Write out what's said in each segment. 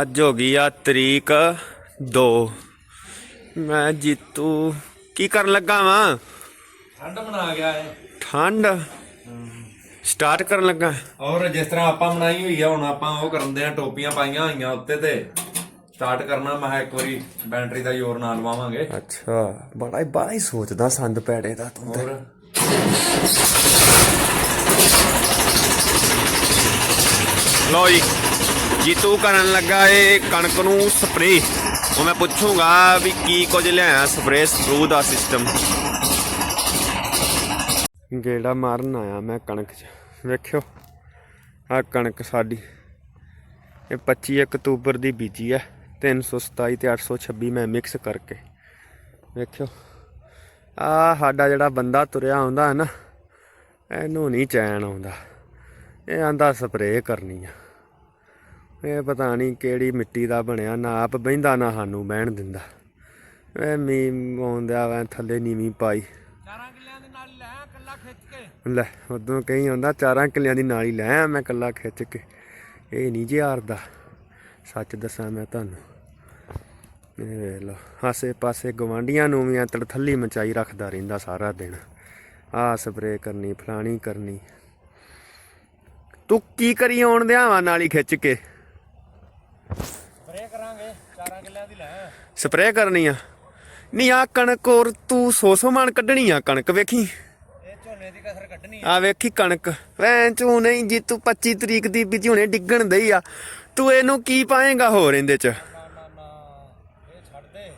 ਅੱਜ ਹੋ ਗਈ ਆ ਤਰੀਕ 2 ਮੈਂ ਜੀਤੂ ਕੀ ਕਰਨ ਲੱਗਾ ਵਾਂ? ਠੰਡ ਬਣਾ ਗਿਆ ਹੈ ਠੰਡ? ਸਟਾਰਟ ਕਰਨ ਲੱਗਾ। ਔਰ ਜਿਸ ਤਰ੍ਹਾਂ ਆਪਾਂ ਬਣਾਈ ਹੋਈ ਆ ਹੁਣ ਆਪਾਂ ਉਹ ਕਰਦੇ ਆ ਟੋਪੀਆਂ ਪਾਈਆਂ ਹੋਈਆਂ ਉੱਤੇ ਤੇ। ਸਟਾਰਟ ਕਰਨਾ ਮੈਂ ਕਿਹਾ ਇੱਕ ਵਾਰੀ ਬੈਟਰੀ ਦਾ ਜ਼ੋਰ ਨਾਲ ਲਵਾਵਾਂਗੇ। ਅੱਛਾ ਬੜਾ ਹੀ ਬੜਾ ਹੀ ਸੋਚਦਾ ਸੰਦ ਪੈੜੇ ਦਾ ਤੂੰ ਤੇ। ਜੀ ਜੀਤੂ ਕਰਨ ਲੱਗਾ ਏ ਕਣਕ ਨੂੰ ਸਪਰੇ ਉਹ ਮੈਂ ਪੁੱਛੂੰਗਾ ਵੀ ਕੀ ਕੁਝ ਲਿਆਇਆ ਸਪਰੇ ਸਪਰੂ ਦਾ ਸਿਸਟਮ ਗੇੜਾ ਮਾਰਨ ਆਇਆ ਮੈਂ ਕਣਕ 'ਚ। ਵੇਖਿਓ ਆ ਕਣਕ ਸਾਡੀ। ਇਹ 25 ਅਕਤੂਬਰ ਦੀ ਬੀਜੀ ਹੈ 327 ਤੇ 826 ਮੈਂ ਮਿਕਸ ਕਰਕੇ। ਵੇਖਿਓ ਆ ਸਾਡਾ ਜਿਹੜਾ ਬੰਦਾ ਤੁਰਿਆ ਆਉਂਦਾ ਹੈ ਨਾ, ਇਹਨੂੰ ਨਹੀਂ ਚੈਨ ਆਉਂਦਾ। ਇਹ ਆਂਦਾ ਸਪਰੇਅ ਕਰਨੀ ਆ। ਇਹ ਪਤਾ ਨਹੀਂ ਕਿਹੜੀ ਮਿੱਟੀ ਦਾ ਬਣਿਆ ਨਾ ਆਪ ਬਹਿੰਦਾ ਨਾ ਸਾਨੂੰ ਬਹਿਣ ਦਿੰਦਾ। ਇਹ ਮੀ ਆਉਂਦਾ ਵਾ ਥੱਲੇ ਨੀਵੀਂ ਪਾਈ। 4 ਕਿੱਲਿਆਂ ਦੇ ਨਾਲ ਲੈ ਕੱਲਾ ਖਿੱਚ ਕੇ। ਲੈ ਉਦੋਂ ਕਹੀ ਆਉਂਦਾ ਚਾਰਾਂ ਕਿੱਲਿਆਂ ਦੀ ਨਾਲੀ ਲੈ ਆ ਮੈਂ ਕੱਲਾ ਖਿੱਚ ਕੇ। ਇਹ ਨਹੀਂ ਜੀ ਹਾਰਦਾ। ਸੱਚ ਦੱਸਾਂ ਮੈਂ ਤੁਹਾਨੂੰ। ਇਹ ਵੇਖ ਲਓ ਆਸੇ ਪਾਸੇ ਗਵਾਂਡੀਆਂ ਨੂੰ ਵੀ ਐ ਤੜਥੱਲੀ ਮਚਾਈ ਰੱਖਦਾ ਰਹਿੰਦਾ ਸਾਰਾ ਦਿਨ। ਆਹ ਸਪਰੇਅ ਕਰਨੀ ਫਲਾਣੀ ਕਰਨੀ। ਤੂੰ ਕੀ ਕਰੀ ਆਉਣ ਦਿਆਂ ਵਾ ਨਾਲੀ ਖਿੱਚ ਕੇ? ਸਪਰੇ 4 ਕਿੱਲਿਆਂ ਦੀ ਲੈ। ਸਪਰੇਅ ਕਰਨੀ ਆ। ਨਹੀਂ ਆ ਕਣਕ ਔਰ ਤੂੰ ਸੌ ਸੌ ਮਣ ਕੱਢਣੀ ਆ ਕਣਕ ਵੇਖੀ? ਇਹ ਝੋਨੇ ਦੀ ਕਸਰ ਕੱਢਣੀ ਆ। ਵੇਖੀ ਕਣਕ। ਵੈਂ ਤੂੰ ਨਹੀਂ ਜੀ ਤੂੰ 25 ਤਰੀਕ ਦੀ ਬੀਜੀ ਹੁਣੇ ਡਿੱਗਣ ਦਈ ਆ। ਤੂੰ ਇਹਨੂੰ ਕੀ ਪਾਏਗਾ ਹੋਰ ਇਹਦੇ ਚ? ਨਾ ਨਾ ਨਾ ਇਹ ਛੱਡ ਦੇ।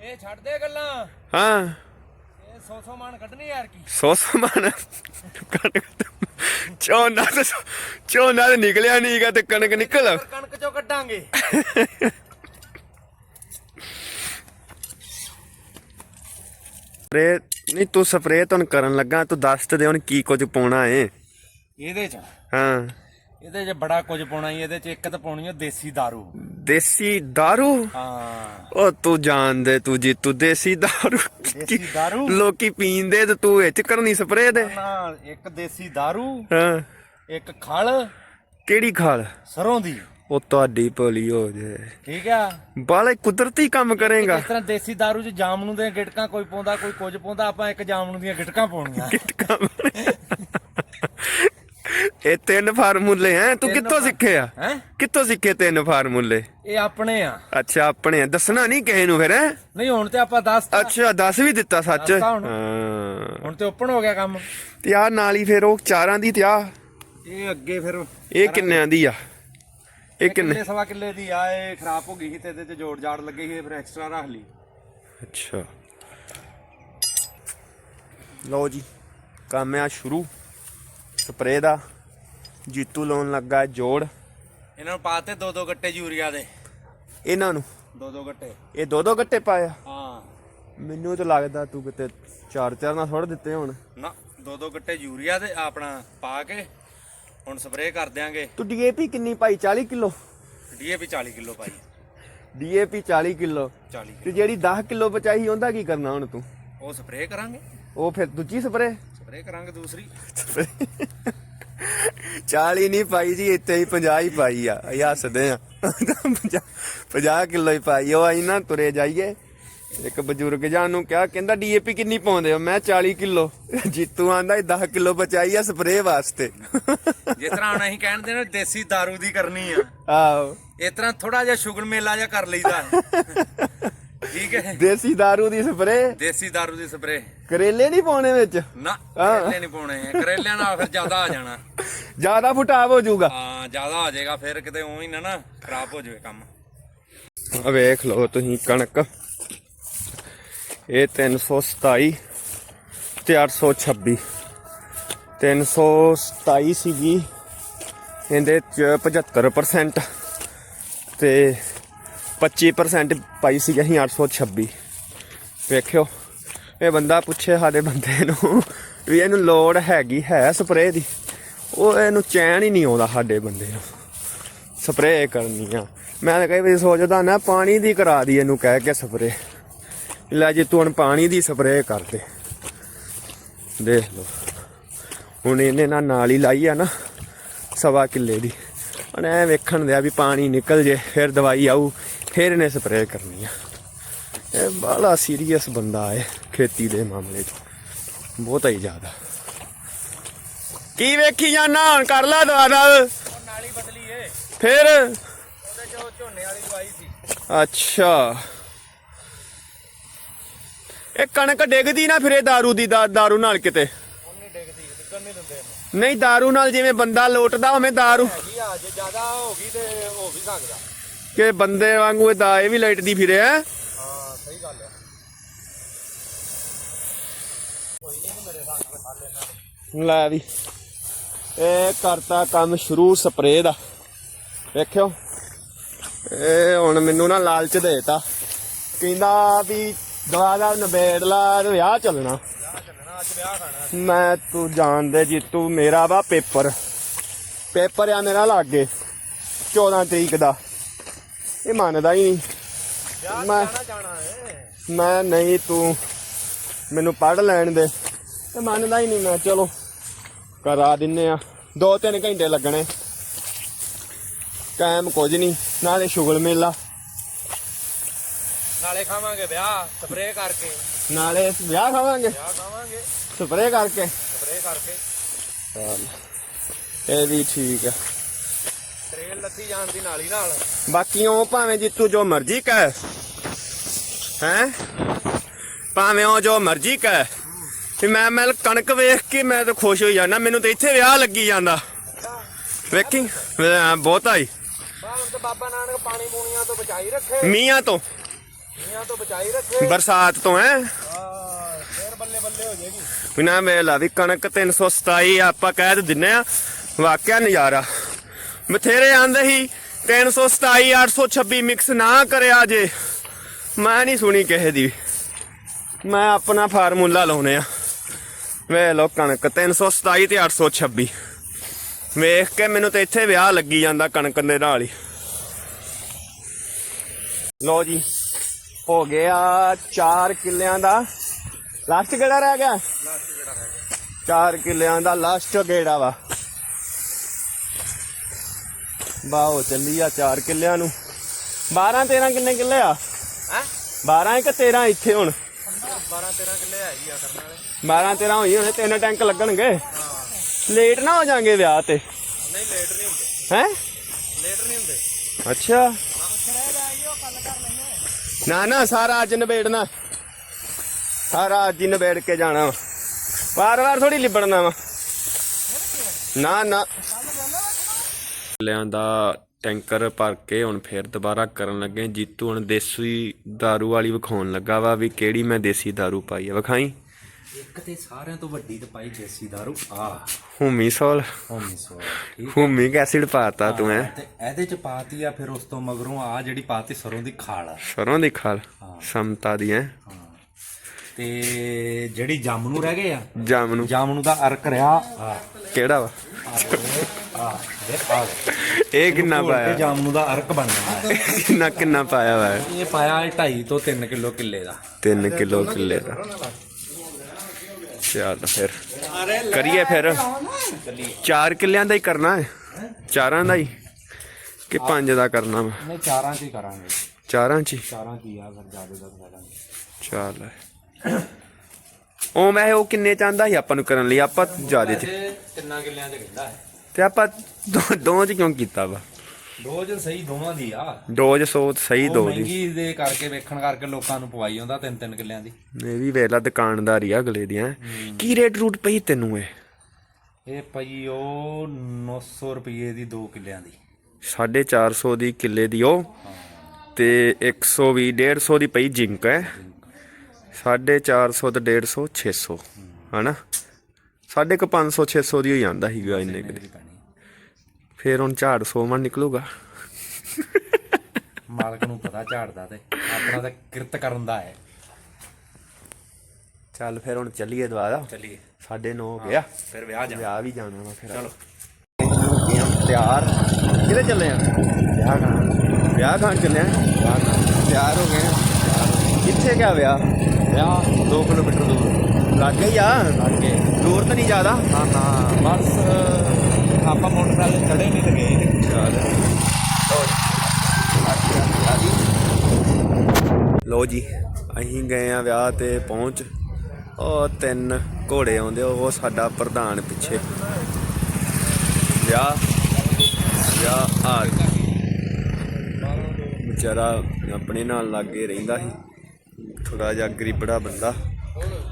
ਇਹ ਛੱਡ ਦੇ ਗੱਲਾਂ। ਹਾਂ। ਇਹ 100 100 ਮਣ ਕੱਢਣੀ ਯਾਰ ਕੀ। ਸੌ ਸੌ ਮਣ। ਕਣਕ ਚੋਨਾ ਤੇ ਚੋਨਾ ਤੇ ਨਿਕਲਿਆ ਨਹੀਂਗਾ ਤੇ ਕਣਕ ਨਿਕਲ ਕਣਕ ਚੋਂ ਕੱਢਾਂਗੇ। ਸਪਰੇ ਨਹੀਂ ਤੂੰ ਸਪਰੇ ਤੁਹਾਨੂੰ ਕਰਨ ਲੱਗਾ ਤੂੰ ਦੱਸ ਤੇ ਦੇ ਹੁਣ ਕੀ ਕੁਝ ਪਾਉਣਾ ਏ। ਇਹਦੇ ਚ? ਹਾਂ। ਇਹਦੇ ਚ ਬੜਾ ਕੁਝ ਪਾਉਣਾ ਈ ਇਹਦੇ ਚ ਇੱਕ ਤਾਂ ਪਾਉਣੀ ਆ ਦੇਸੀ दारू ਦੇਸੀ दारू ਹਾਂ ਉਹ ਤੂੰ ਜਾਣਦੇ ਤੂੰ ਜੀ ਤੂੰ ਦੇਸੀ दारू ਦੇਸੀ दारू ਲੋਕੀ ਪੀਂਦੇ ਤੇ ਤੂੰ ਇਹ ਚ ਕਰਨੀ ਸਪਰੇ ਦੇ ਨਾ ਇੱਕ ਦੇਸੀ दारू ਹਾਂ ਇੱਕ ਖਲ ਕਿਹੜੀ ਖਾਲ ਸਰੋਂ ਦੀ ਉਹ ਤੁਹਾਡੀ ਭਲੀ ਹੋ ਜੇ ਠੀਕ ਆ ਬਾਲੇ ਕੁਦਰਤੀ ਕੰਮ ਕਰੇਗਾ ਇਸ ਤਰ੍ਹਾਂ ਦੇਸੀ दारू ਚ ਜਾਮਨੂ ਦੀਆਂ ਗਿਟਕਾਂ ਕੋਈ ਪਾਉਂਦਾ ਕੋਈ ਕੁਝ ਪਾਉਂਦਾ ਆਪਾਂ ਇੱਕ ਜਾਮਨੂ ਦੀਆਂ ਗਿਟਕਾਂ ਪਾਉਣੀਆਂ ਇਹ ਤਿੰਨ ਫਾਰਮੂਲੇ ਐ ਤੂੰ ਕਿੱਥੋਂ ਸਿੱਖੇ ਆ? ਹੈ? ਕਿੱਥੋਂ ਸਿੱਖੇ ਤਿੰਨ ਫਾਰਮੂਲੇ? ਇਹ ਆਪਣੇ ਆ। ਅੱਛਾ ਆਪਣੇ ਆ। ਦੱਸਣਾ ਨਹੀਂ ਕਿਸੇ ਨੂੰ ਫਿਰ ਹੈਂ? ਨਹੀਂ ਹੁਣ ਤੇ ਆਪਾਂ ਦੱਸ ਅੱਛਾ ਦੱਸ ਵੀ ਦਿੱਤਾ ਸੱਚ। ਹਾਂ। ਹੁਣ ਤੇ ਓਪਨ ਹੋ ਗਿਆ ਕੰਮ। ਤੇ ਆ ਨਾਲ ਹੀ ਫਿਰ ਉਹ ਚਾਰਾਂ ਦੀ ਤੇ ਆ ਇਹ ਅੱਗੇ ਫਿਰ ਇਹ ਕਿੰਨਿਆਂ ਦੀ ਆ? ਇਹ ਕਿੰਨੇ ਸਵਾ ਕਿੱਲੇ ਦੀ ਆ ਇਹ ਖਰਾਬ ਹੋ ਗਈ ਸੀ ਤੇ ਇਹਦੇ ਚ ਜੋੜ ਜਾੜ ਲੱਗੇ ਸੀ ਫਿਰ ਐਕਸਟਰਾ ਰੱਖ ਲਈ। ਅੱਛਾ। ਲਓ ਜੀ ਕੰਮ ਆ ਸ਼ੁਰੂ। ਸਪਰੇ ਦਾ। ਜੀਤੂ ਲਾਉਣ ਲੱਗਾ ਜੋੜ। ਇਹਨਾਂ ਨੂੰ ਪਾਤੇ ਦੋ ਦੋ ਗੱਟੇ ਯੂਰੀਆ ਦੇ। ਇਹਨਾਂ ਨੂੰ? ਦੋ ਦੋ ਗੱਟੇ। ਇਹ ਦੋ ਦੋ ਗੱਟੇ ਪਾਇਆ ਹਾਂ। ਮੈਨੂੰ ਤਾਂ ਲੱਗਦਾ ਤੂੰ ਕਿਤੇ ਚਾਰ ਚਾਰ ਨਾਲ ਥੋੜ ਦਿੱਤੇ ਹੁਣ। ਨਾ ਦੋ ਦੋ ਗੱਟੇ ਯੂਰੀਆ ਦੇ ਆਪਣਾ ਪਾ ਕੇ ਹੁਣ ਸਪਰੇਅ ਕਰ ਦਿਆਂਗੇ। ਤੂੰ ਡੀਏਪੀ ਕਿੰਨੀ ਪਾਈ? 40 ਕਿਲੋ? ਡੀਏਪੀ 40 ਕਿਲੋ ਪਾਈ। DAP 40 kilo. 40 ਤੇ ਜਿਹੜੀ 10 ਕਿਲੋ ਬਚਾਈ ਉਹਦਾ ਕੀ ਕਰਨਾ ਹੁਣ ਤੂੰ? ਉਹ ਸਪਰੇਅ ਕਰਾਂਗੇ। ਉਹ ਫਿਰ ਦੂਜੀ ਸਪਰੇ ਸਪਰੇਅ ਕਰਾਂਗੇ ਦੂਸਰੀ। 40 ਨਹੀਂ ਪਾਈ ਜੀ ਇੱਥੇ ਹੀ 50 ਹੀ ਪਾਈ ਆ ਅਸੀਂ ਹੱਸਦੇ ਆ। 50 ਕਿਲੋ ਹੀ ਪਾਈ ਉਹ ਆਈ ਨਾ ਤੁਰੇ ਜਾਈਏ। ਇੱਕ ਬਜ਼ੁਰਗ ਜਾਨ ਨੂੰ ਕਿਹਾ ਕਹਿੰਦਾ ਡੀਏਪੀ ਕਿੰਨੀ ਪਾਉਂਦੇ ਹੋ? ਮੈਂ 40 ਕਿਲੋ। ਜੀਤੂ ਆਂਦਾ 10 ਕਿਲੋ ਬਚਾਈ ਆ ਸਪਰੇ ਵਾਸਤੇ। ਜਿਸ ਤਰ੍ਹਾਂ ਹੁਣ ਅਸੀਂ ਕਹਿੰਦੇ ਨੇ ਦੇਸੀ दारू ਦੀ ਕਰਨੀ ਆ। ਆਓ ਇਸ ਤਰ੍ਹਾਂ ਥੋੜਾ ਜਿਹਾ ਸ਼ੁਗਰ ਮੇਲਾ ਜਿਹਾ ਕਰ ਲਈਦਾ। ਠੀਕ ਹੈ ਦੇਸੀ दारू ਦੀ ਸਪਰੇ ਦੇਸੀ दारू ਦੀ ਸਪਰੇਅ ਕਰੇਲੇ ਨਹੀਂ ਪਾਉਣੇ ਵਿੱਚ ਨਾ ਕਰੇਲੇ ਨਹੀਂ ਪਾਉਣੇ ਕਰੇਲਿਆਂ ਨਾਲ ਫਿਰ ਜ਼ਿਆਦਾ ਆ ਜਾਣਾ ਜਿਆਦਾ ਫੁਟਾਵ ਹੋ ਜਾਊਗਾ ਹਾਂ ਜ਼ਿਆਦਾ ਆ ਜਾਏਗਾ ਫਿਰ ਕਿਤੇ ਉਹੀ ਨਾ ਨਾ ਖਰਾਬ ਹੋ ਜਾਵੇ ਕੰਮ ਆ ਵੇਖ ਲਓ ਤੁਸੀਂ ਕਣਕ ਇਹ 327 ਤੇ 826 327 ਸੀਗੀ ਇਹਦੇ ਚ 75% ਤੇ 25% ਪਾਈ ਸੀ ਅਸੀਂ 826 ਵੇਖਿਓ, ਇਹ ਬੰਦਾ ਪੁੱਛੇ ਸਾਡੇ ਬੰਦੇ ਨੂੰ ਵੀ ਇਹਨੂੰ ਲੋੜ ਹੈਗੀ ਹੈ ਸਪਰੇਅ ਦੀ। ਉਹ ਇਹਨੂੰ ਚੈਨ ਹੀ ਨਹੀਂ ਆਉਂਦਾ ਸਾਡੇ ਬੰਦੇ ਨੂੰ। ਸਪਰੇਅ ਕਰਨੀ ਆ। ਮੈਂ ਤਾਂ ਕਈ ਵਾਰੀ ਸੋਚਦਾ ਨਾ, ਪਾਣੀ ਦੀ ਕਰਾ ਦੀ ਇਹਨੂੰ ਕਹਿ ਕੇ ਸਪਰੇਅ। ਲੈ ਜੀ, ਤੂੰ ਹੁਣ ਪਾਣੀ ਦੀ ਸਪਰੇਅ ਕਰ ਦੇ। ਦੇਖ ਲਓ। ਹੁਣ ਇਹਨੇ ਨਾ ਨਾਲ ਹੀ ਲਾਈ ਆ ਨਾ, ਸਵਾ ਕਿੱਲੇ ਦੀ। ਹੁਣ ਐ ਵੇਖਣ ਦਿਆ ਵੀ ਪਾਣੀ ਨਿਕਲ ਜੇ, ਫਿਰ ਦਵਾਈ ਆਊ। ਫਿਰ ਇਹਨੇ ਸਪਰੇਅ ਕਰਨੀ ਆ ਇਹ ਬਾਲਾ ਸੀਰੀਅਸ ਬੰਦਾ ਹੈ ਖੇਤੀ ਦੇ ਮਾਮਲੇ 'ਚ ਬਹੁਤ ਹੀ ਜ਼ਿਆਦਾ ਕੀ ਵੇਖੀ ਜਾਨਾ ਹੁਣ ਕਰ ਲਾ ਦਵਾ ਦਾ ਨਾਲੀ ਬਦਲੀ ਏ ਫਿਰ ਉਹਦੇ ਜੋ ਝੋਨੇ ਵਾਲੀ ਦਵਾਈ ਸੀ ਅੱਛਾ ਇਹ ਕਣਕ ਡਿੱਗਦੀ ਨਾ ਫਿਰੇ दारू ਦੀ ਦਾ- दारू ਨਾਲ ਕਿਤੇ ਉਹਨੇ ਡਿੱਗਦੀ ਡਿੱਗਣ ਨਹੀਂ ਦਿੰਦੇ ਇਹਨੂੰ ਨਹੀਂ दारू ਨਾਲ ਜਿਵੇਂ ਬੰਦਾ ਲੋਟਦਾ ਹੋਵੇਂ दारू ਹੈਗੀ ਆ ਜੇ ਜ਼ਿਆਦਾ ਹੋ ਗਈ ਤੇ ਹੋ ਵੀ ਸਕਦਾ ਕਿ ਬੰਦੇ ਵਾਂਗੂ ਇਹ ਦਾ ਇਹ ਵੀ ਲਾਈਟਦੀ ਫਿਰੇ ਹੈ ਹਾਂ ਸਹੀ ਗੱਲ ਆ। ਲੈ ਵੀ ਇਹ ਕਰਤਾ ਕੰਮ ਸ਼ੁਰੂ ਸਪਰੇਅ ਦਾ। ਵੇਖਿਓ। ਇਹ ਹੁਣ ਮੈਨੂੰ ਨਾ ਲਾਲਚ ਦੇਤਾ। ਕਹਿੰਦਾ ਵੀ ਦਵਾ ਦਾ ਨਵੇੜ ਲਾ ਤੇ ਵਿਆਹ ਚੱਲਣਾ। ਚੱਲਣਾ ਅੱਜ ਵਿਆਹ ਖਾਣਾ। ਮੈਂ ਤੂੰ ਜਾਣਦੇ ਜੀ ਤੂੰ ਮੇਰਾ ਵਾ ਪੇਪਰ। ਪੇਪਰ ਆ ਮੇਰਾ ਲਾਗੇ 14 ਤਰੀਕ ਦਾ। ਇਹ ਮੰਨਦਾ ਹੀ ਨਹੀਂ। ਮੈਂ ਮੈਂ ਨਹੀਂ ਤੂੰ ਮੈਨੂੰ ਪੜ ਲੈਣ ਦੇ। ਇਹ ਮੰਨਦਾ ਹੀ ਨਹੀਂ ਮੈਂ ਚਲੋ। ਕਰਾ ਦਿੰਨੇ ਆ। ਦੋ ਤਿੰਨ ਘੰਟੇ ਲੱਗਣੇ। ਕਾਇਮ ਕੁਝ ਨਹੀਂ। ਨਾਲੇ ਸ਼ੁਗਲ ਮੇਲਾ। ਨਾਲੇ ਖਾਵਾਂਗੇ ਵਿਆਹ ਸਪਰੇਅ ਕਰਕੇ। ਨਾਲੇ ਵਿਆਹ ਖਾਵਾਂਗੇ। ਵਿਆਹ ਖਾਵਾਂਗੇ। ਸਪਰੇਅ ਕਰਕੇ। ਸਪਰੇਅ ਕਰਕੇ। ਇਹ ਵੀ ਠੀਕ ਆ। ਟ੍ਰੇਨ ਲੱਥੀ ਜਾਣ ਦੀ ਨਾਲੀ ਨਾਲ। ਬਾਕੀ ਉਹ ਭਾਵੇਂ ਜਿੱਤੂ ਜੋ ਮਰਜ਼ੀ ਕਹਿ। ਹੈ? ਭਾਵੇਂ ਉਹ ਜੋ ਮਰਜ਼ੀ ਕਹਿ। ਵੀ ਮੈਂ ਮੈਂ ਕਣਕ ਵੇਖ ਕੇ ਮੈਂ ਤਾਂ ਖੁਸ਼ ਹੋ ਜਾਣਾ ਮੈਨੂੰ ਤਾਂ ਇੱਥੇ ਵਿਆਹ ਲੱਗੀ ਜਾਂਦਾ। ਵੇਖੀ? ਬਹੁਤਾ ਹੀ ਤਾਂ ਬਾਬਾ ਨਾਨਕ ਪਾਣੀ ਪੂਣੀਆਂ ਤੋਂ ਬਚਾਈ ਰੱਖੇ। ਮੀਆਂ ਤੋਂ। ਮੀਆਂ ਤੋਂ ਬਚਾਈ ਰੱਖੇ। ਬਰਸਾਤ ਤੋਂ ਹੈ? ਫੇਰ ਬੱਲੇ ਬੱਲੇ ਹੋ ਜਾਏਗੀ। ਬਿਨਾ ਵੇਲਾ ਵੀ ਕਣਕ 327 ਆਪਾਂ ਕਹਿ ਤਾਂ ਦਿੰਨੇ ਆ। ਵਾਕਿਆ ਨਜ਼ਾਰਾ। ਬਥੇਰੇ ਆਂਦੇ ਸੀ 327 826 ਮਿਕਸ ਨਾ ਕਰਿਆ ਜੇ। ਮੈਂ ਨਹੀਂ ਸੁਣੀ ਕਿਸੇ ਦੀ। ਮੈਂ ਆਪਣਾ ਫਾਰਮੂਲਾ ਲਾਉਨੇ ਆ। ਵੇ ਲੋ ਕਣਕ 327 ਤੇ 826 ਵੇਖ ਕੇ ਮੈਨੂੰ ਤੇ ਇੱਥੇ ਵਿਆਹ ਲੱਗੀ ਜਾਂਦਾ ਕਣਕ ਦੇ ਨਾਲ ਹੀ। ਲੋ ਜੀ, ਹੋ ਗਿਆ 4 ਕਿੱਲਿਆਂ ਦਾ ਲਾਸਟ ਕਿਹੜਾ ਰਹਿ ਗਿਆ? ਚਾਰ ਕਿੱਲਿਆਂ ਦਾ ਲਾਸਟ ਗੇੜਾ ਵਾ। ਬਾਹੋ ਚੱਲੀ ਆ ਚਾਰ ਕਿੱਲਿਆਂ ਨੂੰ। 12 13 ਕਿੰਨੇ ਕਿੱਲੇ ਆ? ਹੈ? 12 ਕਿ 13 ਇੱਥੇ ਹੁਣ। 12 13 ਕਿੱਲੇ ਆਈ ਆ ਕਰਨ ਵਾਲੇ। 12 13 ਹੋਈ ਹੋਣੇ ਤਿੰਨ ਟੈਂਕ ਲੱਗਣਗੇ। ਲੇਟ ਨਾ ਹੋ ਜਾਾਂਗੇ ਵਿਆਹ ਤੇ। ਨਹੀਂ ਲੇਟ ਨਹੀਂ ਹੁੰਦੇ। ਹੈ? ਲੇਟ ਨਹੀਂ ਹੁੰਦੇ। ਅੱਛਾ। ਨਾ ਨਾ ਸਾਰਾ ਅੱਜ ਨਿਬੇੜਨਾ। ਸਾਰਾ ਅੱਜ ਹੀ ਨਿਬੇੜ ਕੇ ਜਾਣਾ ਵਾ। ਵਾਰ ਵਾਰ ਥੋੜੀ ਲਿਬੜਨਾ ਵਾ। ਨਾ ਨਾ। ਲਿਆਂ ਦਾ ਟੈਂਕਰ ਭਰ ਕੇ ਹੁਣ ਫੇਰ ਦੁਬਾਰਾ ਕਰਨ ਲੱਗੇ ਜੀਤੂ ਹੁਣ ਦੇਸੀ दारू ਵਾਲੀ ਵਿਖਾਉਣ ਲੱਗਾ ਵਾ ਵੀ ਕਿਹੜੀ ਮੈਂ ਦੇਸੀ दारू ਪਾਈ ਆ ਵਿਖਾਈ ਇੱਕ ਤੇ ਸਾਰਿਆਂ ਤੋਂ ਵੱਡੀ ਤੇ ਪਾਈ ਦੇਸੀ ਦਾਰੂ ਆ ਹੁਮੀ ਸੋਲ ਹੋਮੀ ਸੋ ਠੀਕ ਹੁਮੀ ਐਸਿਡ ਪਾਤਾ ਤੂੰ ਐ ਤੇ ਇਹਦੇ ਚ ਪਾਤੀ ਆ ਫਿਰ ਉਸ ਤੋਂ ਮਗਰੋਂ ਆ ਜਿਹੜੀ ਪਾਤੀ ਸਰੋਂ ਦੀ ਖਾਲ ਸਰੋਂ ਦੀ ਖਾਲ ਸਮਤਾ ਦੀ ਐ ਹਾਂ ਤੇ ਜਿਹੜੀ ਜਾਮਨੂ ਰਹਿ ਗਏ ਆ ਜਾਮਨੂ ਜਾਮਨੂ ਦਾ ਅਰਕ ਰਿਹਾ ਆ ਕਿਹੜਾ ਵਾ ਆ ਦੇਖ ਆ ਇਹ ਕਿੰਨਾ ਪਾਇਆ ਜਾਮਨੂ ਦਾ ਅਰਕ ਬਣ ਜਾਂਦਾ ਹੈ। ਕਿੰਨਾ ਕਿੰਨਾ ਪਾਇਆ ਵਾ ਇਹ ਪਾਇਆ 2.5 ਤੋਂ 3 ਕਿਲੋ ਕਿੱਲੇ ਦਾ। 3 ਕਿਲੋ ਕਿੱਲੇ ਦਾ। ਚੱਲ ਫਿਰ। ਕਰੀਏ ਫਿਰ। ਚਾਰ ਕਿੱਲਿਆਂ ਦਾ ਹੀ ਕਰਨਾ ਹੈ। ਚਾਰਾਂ ਦਾ ਹੀ? ਕਿ ਪੰਜ ਦਾ ਕਰਨਾ ਵਾ? ਨਹੀਂ ਚਾਰਾਂ ਚ ਹੀ ਕਰਾਂਗੇ। ਚਾਰਾਂ ਚ ਹੀ? ਚਾਰਾਂ ਕੀ ਆ ਫਿਰ ਜ਼ਿਆਦਾ ਦਾ ਕਰਾਂਗੇ। ਚੱਲ। ਉਹ ਮੈਂ ਉਹ ਕਿੰਨੇ ਚਾਹੁੰਦਾ ਸੀ ਆਪਾਂ ਨੂੰ ਕਰਨ ਲਈ ਆਪਾਂ ਜਿਆਦੇ ਚ ਤਿੰਨਾਂ ਕਿੱਲਿਆਂ ਚ ਕਹਿੰਦਾ ਹੈ। ਤੇ ਆਪਾਂ ਦੋ- ਦੋਵਾਂ ਚ ਕਿਉਂ ਕੀਤਾ ਵਾ? ਡੋਜ਼ ਸਹੀ ਦੋਵਾਂ ਦੀ ਆ। ਡੋਜ ਸੋਤ ਸਹੀ ਉਹ ਦੋ ਦੀ। ਮਹਿੰਗੀ ਦੇ ਕਰਕੇ ਵੇਖਣ ਕਰਕੇ ਲੋਕਾਂ ਨੂੰ ਪਵਾਈ ਆਉਂਦਾ ਤਿੰਨ ਤਿੰਨ ਕਿੱਲਿਆਂ ਦੀ। ਇਹ ਵੀ ਵੇਲਾ ਦੁਕਾਨਦਾਰੀ ਆ ਅਗਲੇ ਦੀਆਂ। ਕੀ ਰੇਟ ਰੂਟ ਪਈ ਤੈਨੂੰ ਇਹ? ਇਹ ਪਈ ਉਹ 900 ਰੁਪਏ ਦੀ 2 ਕਿੱਲਿਆਂ ਦੀ। 450 ਦੀ ਕਿੱਲੇ ਦੀ ਉਹ ਤੇ 120 150 ਦੀ ਪਈ ਜਿੰਕ ਹੈ। 450 ਤੇ 150 600 ਹਨਾ? ਸਾਢੇ ਕੁ 500 600 ਦੀ ਹੋ ਜਾਂਦਾ ਸੀਗਾ ਇੰਨੇ ਕੁ ਫੇਰ ਹੁਣ ਝਾੜ 100 ਮਣ ਨਿਕਲੂਗਾ। ਮਾਲਕ ਨੂੰ ਪਤਾ ਝਾੜਦਾ ਤੇ ਆਪਣਾ ਤਾਂ ਕਿਰਤ ਕਰਨ ਦਾ ਹੈ। ਚੱਲ ਫਿਰ ਹੁਣ ਚੱਲੀਏ ਦੁਬਾਰਾ। ਚਲਿਏ। ਸਾਢੇ 9 ਹੋ ਗਿਆ। ਫਿਰ ਵਿਆਹ ਜਾ ਵਿਆਹ ਵੀ ਜਾਣਾ ਵਾ ਫਿਰ। ਚਲੋ। ਤਿਆਰ। ਕਿੱਥੇ ਚੱਲੇ ਆ? ਵਿਆਹ ਕਰਨਾ ਵਿਆਹ ਖਾਣ ਚੱਲੇ ਆ। ਤਿਆਰ ਹੋ ਗਏ। ਕਿੱਥੇ ਗਿਆ ਵਿਆਹ? ਆ। 2 ਕਿਲੋਮੀਟਰ ਦੂਰ। ਲਾਗੇ ਆ? ਲਾਗੇ ਦੂਰ ਤਾਂ ਨਹੀਂ ਜ਼ਿਆਦਾ? ਨਾ ਨਾ ਬਸ ਆਪਾਂ ਮੋਟਰਸਾਈਕਲ ਚੜੇ ਨਹੀਂ ਤੇ ਲੋ ਜੀ ਅਸੀਂ ਗਏ ਆ ਵਿਆਹ ਤੇ ਪਹੁੰਚ। ਉਹ ਤਿੰਨ ਘੋੜੇ ਆਉਂਦੇ ਉਹ ਸਾਡਾ ਪ੍ਰਧਾਨ ਪਿੱਛੇ। ਵਿਆਹ ਵਿਆਹ ਆ। ਗਿਆ ਵਿਚਾਰਾ ਆਪਣੇ ਨਾਲ ਲੱਗੇ ਰਹਿੰਦਾ ਸੀ। ਥੋੜਾ ਜਿਹਾ ਗਰੀਬੜਾ ਬੰਦਾ।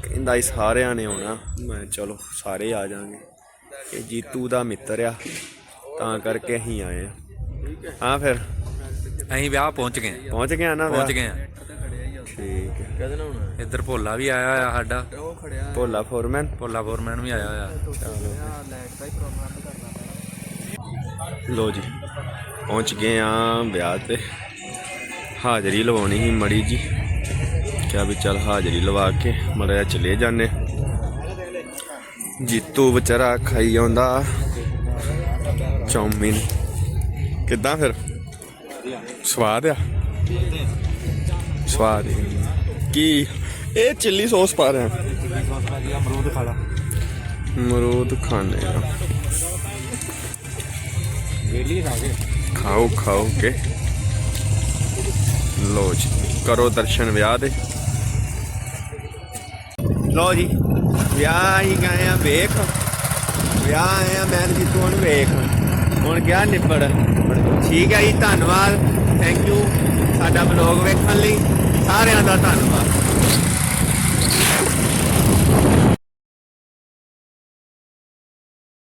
ਕਹਿੰਦਾ ਸੀ ਸਾਰਿਆਂ ਨੇ ਆਉਣਾ। ਮੈਂ ਚਲੋ ਸਾਰੇ ਆ ਜਾਾਂਗੇ ਇਹ ਜੀਤੂ ਦਾ ਮਿੱਤਰ ਆ। ਤਾਂ ਕਰਕੇ ਅਸੀਂ ਆਏ ਆ। ਹਾਂ ਫਿਰ? ਅਸੀਂ ਵਿਆਹ ਪਹੁੰਚ ਗਏ ਪਹੁੰਚ ਗਿਆ ਨਾ ਪਹੁੰਚ ਵਿਆਹ? ਗਏ ਆ। ਠੀਕ ਹੈ? ਇੱਧਰ ਭੋਲਾ ਵੀ ਆਇਆ ਹੋਇਆ ਸਾਡਾ। ਭੋਲਾ ਫੋਰਮੈਨ? ਭੋਲਾ ਫੋਰਮੈਨ ਵੀ ਆਇਆ ਹੋਇਆ। ਲੋ ਜੀ ਪਹੁੰਚ ਗਏ ਆ ਵਿਆਹ ਤੇ। ਹਾਜ਼ਰੀ ਲਵਾਉਣੀ ਸੀ ਮੜੀ ਜੀ। ਕਿਹਾ ਵੀ ਚੱਲ ਹਾਜ਼ਰੀ ਲਵਾ ਕੇ ਮੜਿਆ ਚਲੇ ਜਾਣੇ ਜੀਤੂ ਵਿਚਾਰਾ ਖਾਈ ਆਉਂਦਾ। ਚੌਮਿਨ। ਕਿੱਦਾਂ ਫਿਰ? ਸਵਾਦ ਆ? ਸਵਾਦ ਕੀ? ਇਹ ਚਿੱਲੀ ਸੌਸ ਪਾ ਰਿਹਾ। ਅਮਰੂਦ ਖਾ ਅਮਰੂਦ ਖਾਣੇ ਆ। ਵੇਲੀ ਖਾ ਖਾਓ ਖਾਓ ਕੇ। ਲੋ ਜੀ, ਕਰੋ ਦਰਸ਼ਨ ਵਿਆਹ ਦੇ। ਲੋ ਜੀ, ਵਿਆਹ ਹੀ ਗਏ ਆ, ਵੇਖ। ਵਿਆਹ ਆਏ ਆ, ਮੈਂ ਜੀ ਤੂੰ ਨੂੰ ਵੇਖ। ਹੁਣ ਗਿਆ ਨਿਬੜ। ਠੀਕ ਹੈ ਜੀ, ਧੰਨਵਾਦ। ਥੈਂਕ ਯੂ ਸਾਡਾ ਬਲੌਗ ਵੇਖਣ ਲਈ ਸਾਰਿਆਂ ਦਾ ਧੰਨਵਾਦ।